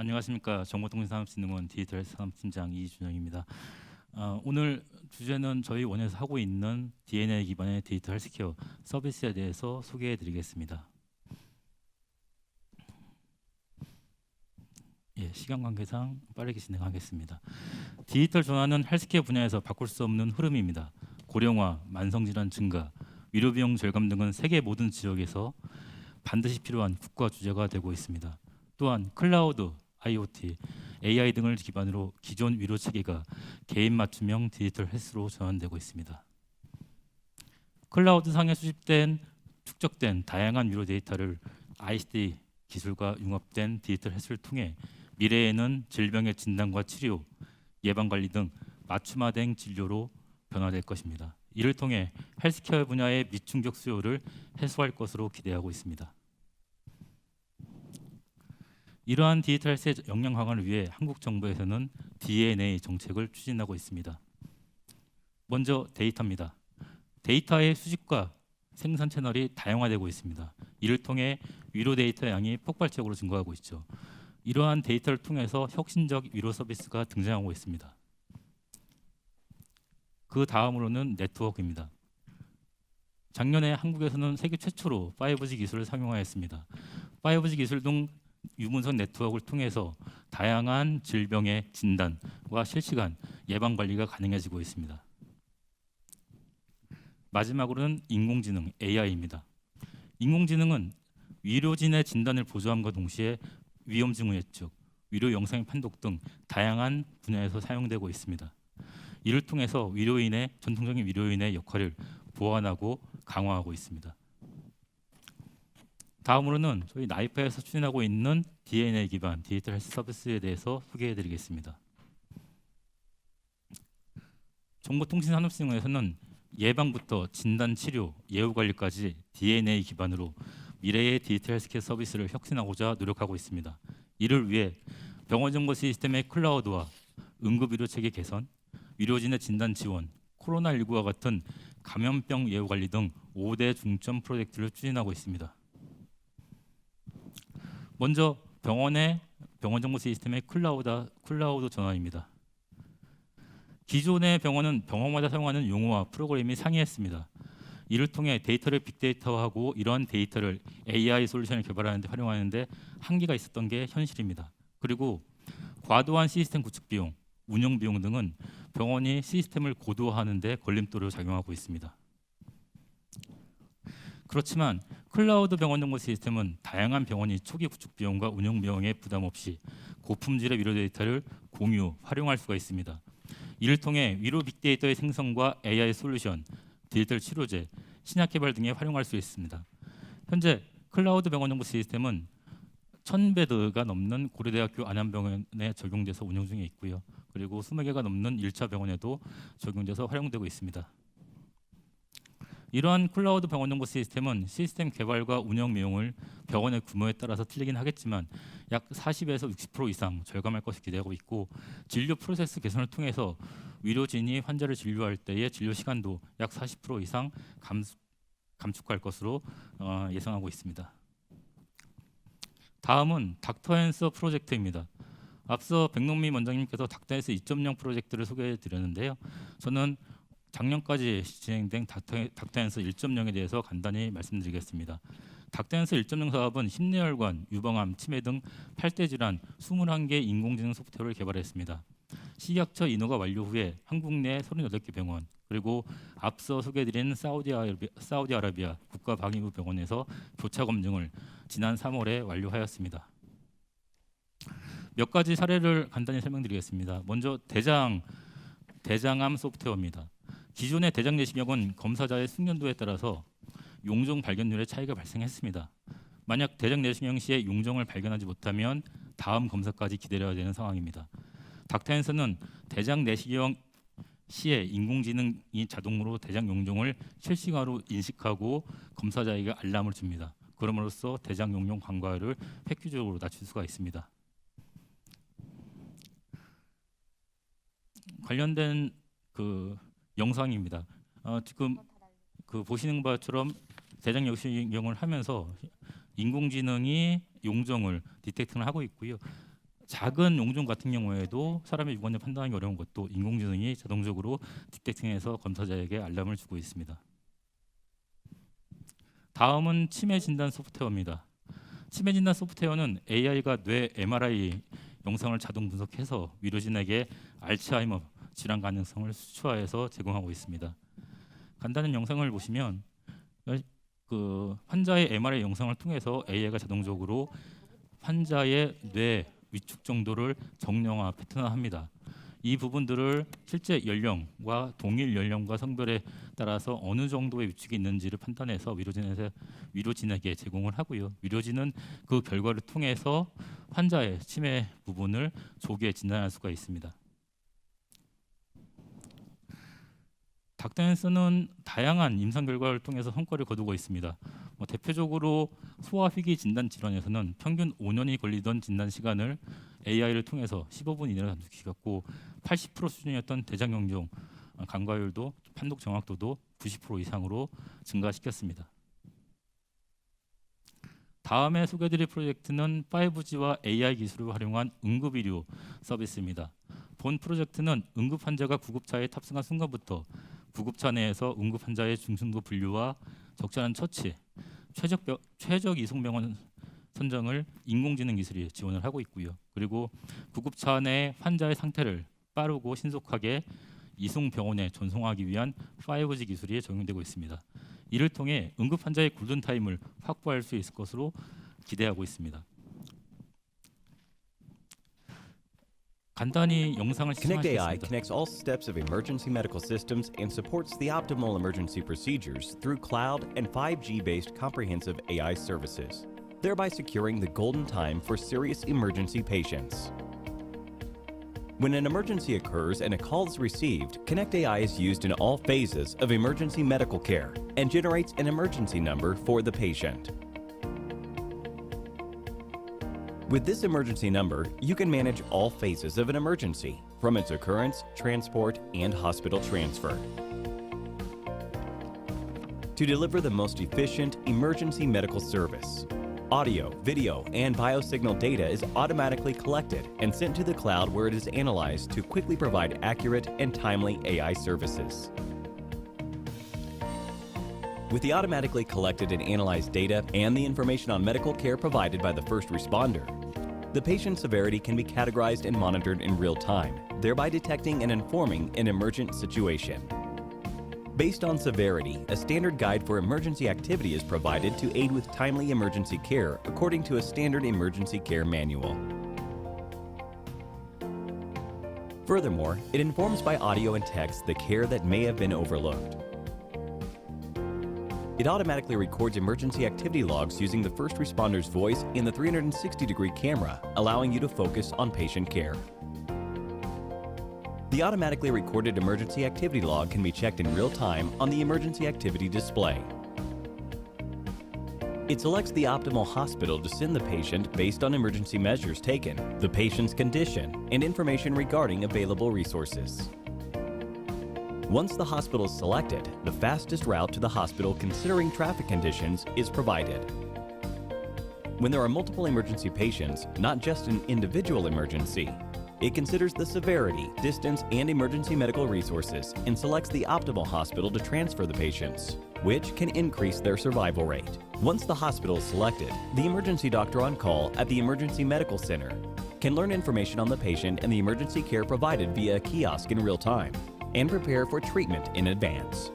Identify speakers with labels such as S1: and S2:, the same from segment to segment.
S1: 안녕하십니까 정보통신 산업진흥원 디지털 산업팀장 이준영입니다. 어, 오늘 주제는 저희 원에서 하고 있는 DNA 기반의 디지털 헬스케어 서비스에 대해서 소개해드리겠습니다. 예, 시간 관계상 빠르게 진행하겠습니다. 디지털 전환은 헬스케어 분야에서 바꿀 수 없는 흐름입니다. 고령화, 만성질환 증가, 의료 비용 절감 등은 세계 모든 지역에서 반드시 필요한 국가 주제가 되고 있습니다. 또한 클라우드, IoT, AI 등을 기반으로 기존 위로 체계가 개인 맞춤형 디지털 헬스로 전환되고 있습니다. 클라우드 상에 수집된 축적된 다양한 위로 데이터를 ICT 기술과 융합된 디지털 헬스를 통해 미래에는 질병의 진단과 치료, 예방 관리 등 맞춤화된 진료로 변화될 것입니다. 이를 통해 헬스케어 분야의 미충족 수요를 해소할 것으로 기대하고 있습니다. 이러한 디지털 헬스의 역량 강화를 위해 한국 정부에서는 DNA 정책을 추진하고 있습니다. 먼저 데이터입니다. 데이터의 수집과 생산 채널이 다양화되고 있습니다. 이를 통해 위로 데이터 양이 폭발적으로 증가하고 있죠. 이러한 데이터를 통해서 혁신적 위로 서비스가 등장하고 있습니다. 그 다음으로는 네트워크입니다. 작년에 한국에서는 세계 최초로 5G 기술을 상용화했습니다. 5G 기술 등 유문선 네트워크를 통해서 다양한 질병의 진단과 실시간 예방 관리가 가능해지고 있습니다. 마지막으로는 인공지능 AI입니다. 인공지능은 의료진의 진단을 보조함과 동시에 위험 징후 예측, 의료 영상 판독 등 다양한 분야에서 사용되고 있습니다. 이를 통해서 의료인의 전통적인 의료인의 역할을 보완하고 강화하고 있습니다. 다음으로는 저희 나이파에서 추진하고 있는 DNA 기반 디지털 헬스 서비스에 대해서 소개해드리겠습니다. 정보통신산업진흥원에서는 예방부터 진단, 치료, 예후 관리까지 DNA 기반으로 미래의 디지털 헬스케어 서비스를 혁신하고자 노력하고 있습니다. 이를 위해 병원 정보 시스템의 클라우드와 응급 의료 체계 개선, 의료진의 진단 지원, 코로나19와 같은 감염병 예후 관리 등 5대 중점 프로젝트를 추진하고 있습니다. 먼저 병원의 병원 정보 시스템의 클라우드 클라우드 전환입니다. 기존의 병원은 병원마다 사용하는 용어와 프로그램이 상이했습니다. 이를 통해 데이터를 빅데이터화하고 이러한 데이터를 AI 솔루션을 개발하는 데 활용하는 데 한계가 있었던 게 현실입니다. 그리고 과도한 시스템 구축 비용, 운영 비용 등은 병원이 시스템을 고도화하는 데 걸림돌로 작용하고 있습니다. 그렇지만 클라우드 병원 정보 시스템은 다양한 병원이 초기 구축 비용과 운영 비용에 부담 없이 고품질의 위로 데이터를 공유, 활용할 수가 있습니다. 이를 통해 위로 빅데이터의 생성과 AI 솔루션, 디지털 치료제, 신약 개발 등에 활용할 수 있습니다. 현재 클라우드 병원 정보 시스템은 1000베드가 넘는 고려대학교 안암병원에 적용돼서 운영 중에 있고요. 그리고 20개가 넘는 1차 병원에도 적용돼서 활용되고 있습니다. 이러한 클라우드 병원 정보 시스템은 시스템 개발과 운영 비용을 병원의 규모에 따라서 틀리긴 하겠지만 약 40에서 60% 이상 절감할 것이 기대하고 있고 진료 프로세스 개선을 통해서 의료진이 환자를 진료할 때의 진료 시간도 약 40% 이상 감, 감축할 것으로 어, 예상하고 있습니다. 다음은 닥터앤서 프로젝트입니다. 앞서 백농미 원장님께서 닥터앤서 2.0 프로젝트를 소개해 드렸는데요. 저는 작년까지 진행된 닥터앤서 1.0에 대해서 간단히 말씀드리겠습니다. 닥터앤서 1.0 사업은 심뇌혈관, 유방암, 치매 등 8대 질환 21개 인공지능 소프트웨어를 개발했습니다. 식약처 인허가 완료 후에 한국 내 38개 병원 그리고 앞서 소개드린 사우디아라비아, 사우디아라비아 국가방위부 병원에서 교차 검증을 지난 3월에 완료하였습니다. 몇 가지 사례를 간단히 설명드리겠습니다. 먼저 대장 대장암 소프트웨어입니다. 기존의 대장 내시경은 검사자의 숙련도에 따라서 용종 발견률의 차이가 발생했습니다. 만약 대장 내시경 시에 용종을 발견하지 못하면 다음 검사까지 기다려야 되는 상황입니다. 닥터앤서는 대장 내시경 시에 인공지능이 자동으로 대장 용종을 실시간으로 인식하고 검사자에게 알람을 줍니다. 그럼으로써 대장 용종 간과율을 획기적으로 낮출 수가 있습니다. 관련된 그 영상입니다. 어, 지금 그 보시는 바처럼 대장 역시경을 하면서 인공지능이 용종을 디텍팅을 하고 있고요. 작은 용종 같은 경우에도 사람의 유관을 판단하기 어려운 것도 인공지능이 자동적으로 디텍팅해서 검사자에게 알람을 주고 있습니다. 다음은 치매 진단 소프트웨어입니다. 치매 진단 소프트웨어는 AI가 뇌 MRI 영상을 자동 분석해서 위로진에게 알츠하이머 질환 가능성을 수치화해서 제공하고 있습니다. 간단한 영상을 보시면 그 환자의 MRI 영상을 통해서 AI가 자동적으로 환자의 뇌 위축 정도를 정령화 패턴화합니다. 이 부분들을 실제 연령과 동일 연령과 성별에 따라서 어느 정도의 위축이 있는지를 판단해서 위로진에게 위로진에게 제공을 하고요. 위로진은 그 결과를 통해서 환자의 치매 부분을 조기에 진단할 수가 있습니다. 닥터앤스는 다양한 임상 결과를 통해서 성과를 거두고 있습니다. 뭐 대표적으로 소아휘기 진단 질환에서는 평균 5년이 걸리던 진단 시간을 AI를 통해서 15분 이내로 단축시켰고 80% 수준이었던 대장경종 어, 간과율도 판독 정확도도 90% 이상으로 증가시켰습니다. 다음에 소개드릴 프로젝트는 5G와 AI 기술을 활용한 응급 의료 서비스입니다. 본 프로젝트는 응급 환자가 구급차에 탑승한 순간부터 구급차 내에서 응급 환자의 중증도 분류와 적절한 처치, 최적 병, 최적 이송 병원 선정을 인공지능 기술이 지원을 하고 있고요. 그리고 구급차 내 환자의 상태를 빠르고 신속하게 이송 병원에 전송하기 위한 5G 기술이 적용되고 있습니다. 이를 통해 응급 환자의 골든 타임을 확보할 수 있을 것으로 기대하고 있습니다. 간단히 영상을
S2: Connect AI
S1: 시청하시겠습니다.
S2: connects all steps of emergency medical systems and supports the optimal emergency procedures through cloud and 5G based comprehensive AI services, thereby securing the golden time for serious emergency patients. When an emergency occurs and a call is received, Connect AI is used in all phases of emergency medical care and generates an emergency number for the patient. With this emergency number, you can manage all phases of an emergency, from its occurrence, transport, and hospital transfer. To deliver the most efficient emergency medical service, audio, video, and biosignal data is automatically collected and sent to the cloud where it is analyzed to quickly provide accurate and timely AI services. With the automatically collected and analyzed data and the information on medical care provided by the first responder, the patient severity can be categorized and monitored in real time, thereby detecting and informing an emergent situation. Based on severity, a standard guide for emergency activity is provided to aid with timely emergency care according to a standard emergency care manual. Furthermore, it informs by audio and text the care that may have been overlooked. It automatically records emergency activity logs using the first responder's voice and the 360 degree camera, allowing you to focus on patient care. The automatically recorded emergency activity log can be checked in real time on the emergency activity display. It selects the optimal hospital to send the patient based on emergency measures taken, the patient's condition, and information regarding available resources. Once the hospital is selected, the fastest route to the hospital considering traffic conditions is provided. When there are multiple emergency patients, not just an individual emergency, it considers the severity, distance, and emergency medical resources and selects the optimal hospital to transfer the patients, which can increase their survival rate. Once the hospital is selected, the emergency doctor on call at the Emergency Medical Center can learn information on the patient and the emergency care provided via a kiosk in real time and prepare for treatment in advance.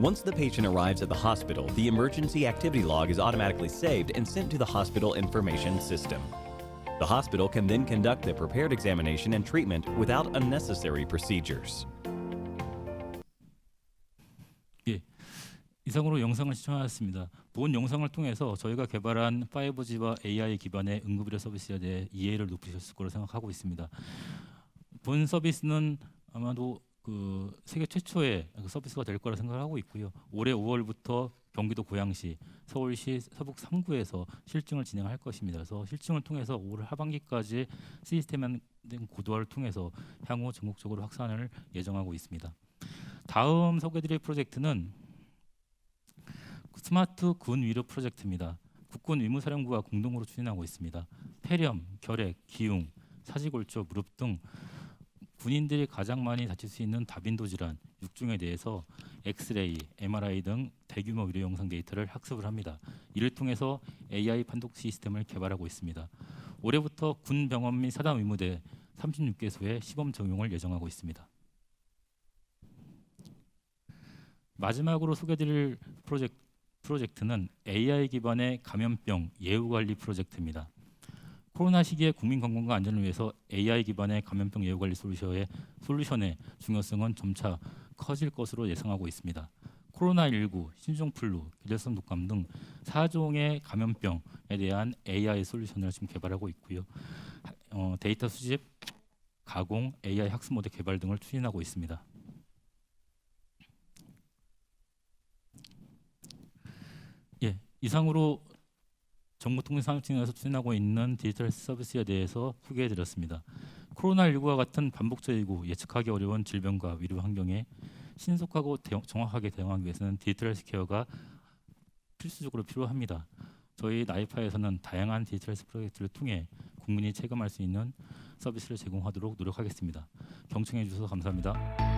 S2: Once the patient arrives at the hospital, the emergency activity log is automatically saved and sent to the hospital information system. The hospital can then conduct the prepared examination and treatment without unnecessary procedures.
S1: 이상으로 영상을 시청하였습니다. 본 영상을 통해서 저희가 개발한 5G와 AI 기반의 응급의료 서비스에 대해 이해를 높이셨을 거로 생각하고 있습니다. 본 서비스는 아마도 그 세계 최초의 그 서비스가 될 거라 생각하고 있고요. 올해 5월부터 경기도 고양시, 서울시 서북 3구에서 실증을 진행할 것입니다. 그래서 실증을 통해서 올 하반기까지 시스템화된 고도화를 통해서 향후 전국적으로 확산을 예정하고 있습니다. 다음 소개드릴 프로젝트는 스마트 군 위로 프로젝트입니다. 국군 의무사령부가 공동으로 추진하고 있습니다. 폐렴, 결핵, 기흉, 사지골조, 무릎 등 군인들이 가장 많이 다칠 수 있는 다빈도 질환 6종에 대해서 엑스레이, MRI 등 대규모 의료 영상 데이터를 학습을 합니다. 이를 통해서 AI 판독 시스템을 개발하고 있습니다. 올해부터 군 병원 및 사단 의무대 36개소에 시범 적용을 예정하고 있습니다. 마지막으로 소개드릴 프로젝트, 프로젝트는 AI 기반의 감염병 예후 관리 프로젝트입니다. 코로나 시기에 국민 건강과 안전을 위해서 AI 기반의 감염병 예후 관리 솔루션의 솔루션의 중요성은 점차 커질 것으로 예상하고 있습니다. 코로나19, 신종플루, 계절성 독감 등 4종의 감염병에 대한 AI 솔루션을 지금 개발하고 있고요. 어, 데이터 수집, 가공, AI 학습 모델 개발 등을 추진하고 있습니다. 예, 이상으로 정보통신산업청에서 추진하고 있는 디지털 서비스에 대해서 소개해드렸습니다. 코로나19와 같은 반복적이고 예측하기 어려운 질병과 의료 환경에 신속하고 대응- 정확하게 대응하기 위해서는 디지털 헬스케어가 필수적으로 필요합니다. 저희 나이파에서는 다양한 디지털 프로젝트를 통해 국민이 체감할 수 있는 서비스를 제공하도록 노력하겠습니다. 경청해 주셔서 감사합니다.